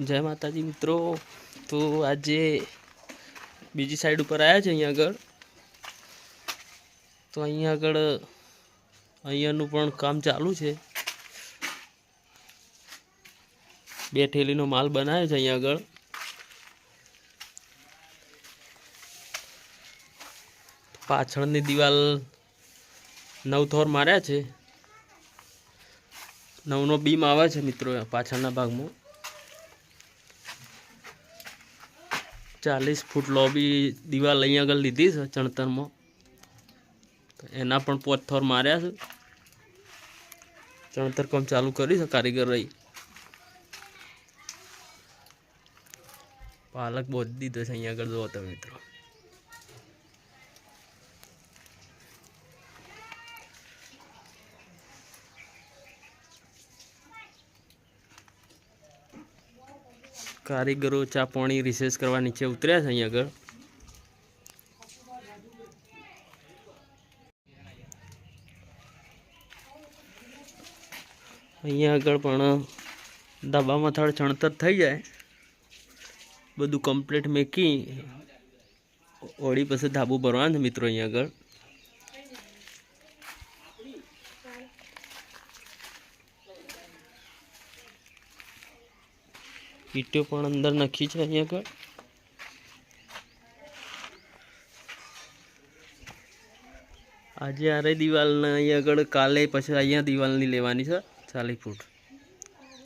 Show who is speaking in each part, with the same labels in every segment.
Speaker 1: જય માતાજી મિત્રો. તો આજે બીજી સાઈડ ઉપર આવ્યા છે અહીંયા આગળ. તો અહીંયા આગળ, અહીંયાનું પણ કામ ચાલુ છે. બે ઠેલીનો માલ બનાવ્યો છે અહીંયા આગળ. પાછળની દિવાલ નવ થોર માર્યા છે. નવનો બીમ આવે છે મિત્રો પાછળના ભાગમાં. ચાલીસ ફૂટ લોબી દિવાલ અહીં આગળ લીધી છે ચણતરમાં. એના પણ પોત માર્યા છે. ચણતર કામ ચાલુ કરી છે, કારીગર રહી. પાલક બોધી દીધો છે, અહીંયા આગળ જોવો તમે મિત્રો. કારીગરો ચા પાણી રિસેસ કરવા નીચે ઉતર્યા છે અહીંયા આગળ. અહીંયા આગળ પણ ધાબામાં મથાળ ચણતર થઈ જાય. બધું કમ્પ્લીટ મેકી. ઓળી પછી ધાબુ ભરવાનું મિત્રો અહીંયા આગળ. ઈટો પણ અંદર નાખી છે અહીંયા આગળ. આજે આરે દિવાલના અહીંયા આગળ, કાલે પછી અહીંયા દિવાલની લેવાની છે, ચાલીસ ફૂટ.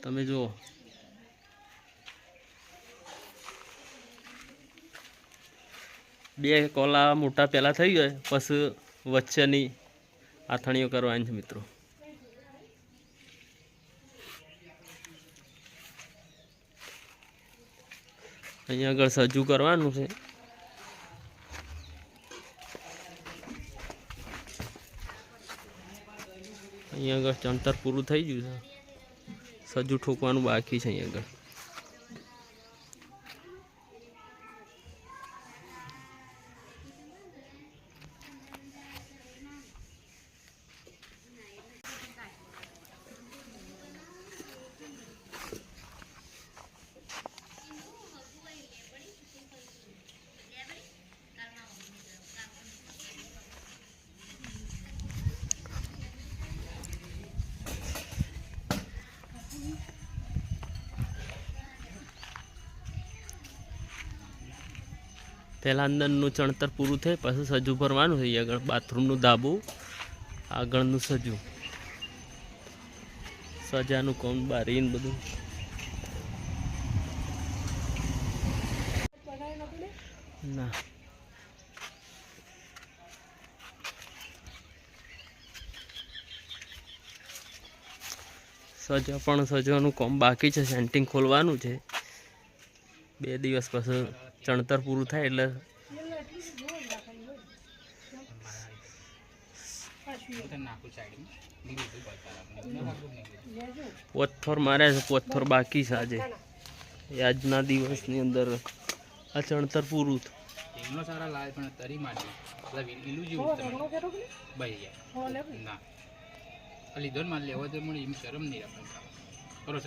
Speaker 1: તમે જુઓ. બે કોલા મોટા પહેલાં થઈ ગયા, પછી વચ્ચેની આથણીઓ કરવાની છે મિત્રો. અહીંયા આગળ સજ્જુ કરવાનું છે. અહીંયા આગળ ચણતર પૂરું થઈ ગયું છે. સજ્જું ઠોકવાનું બાકી છે અહીંયા આગળ. પહેલાં અંદરનું ચણતર પૂરું થાય, પછી સજું ભરવાનું અહીંયા આગળ બાથરૂમનું ધાબું, આગળનું સજું સજાનું કોણ બારી ને બધું. ના. સજા પણ સજવાનું કોમ બાકી છે. સેન્ટિંગ ખોલવાનું છે. બે દિવસ પછી ચણતર પૂરું થાય એટલે પોથોર મારે છે પોથોર બાકી છે આજે. આજના દિવસની અંદર આ ચણતર પૂરું.
Speaker 2: એમનો સારા લાગે પણ તરી માટે લીધો માલ લેવા તો મને એમ શરમ નહીં રાખવાની કરો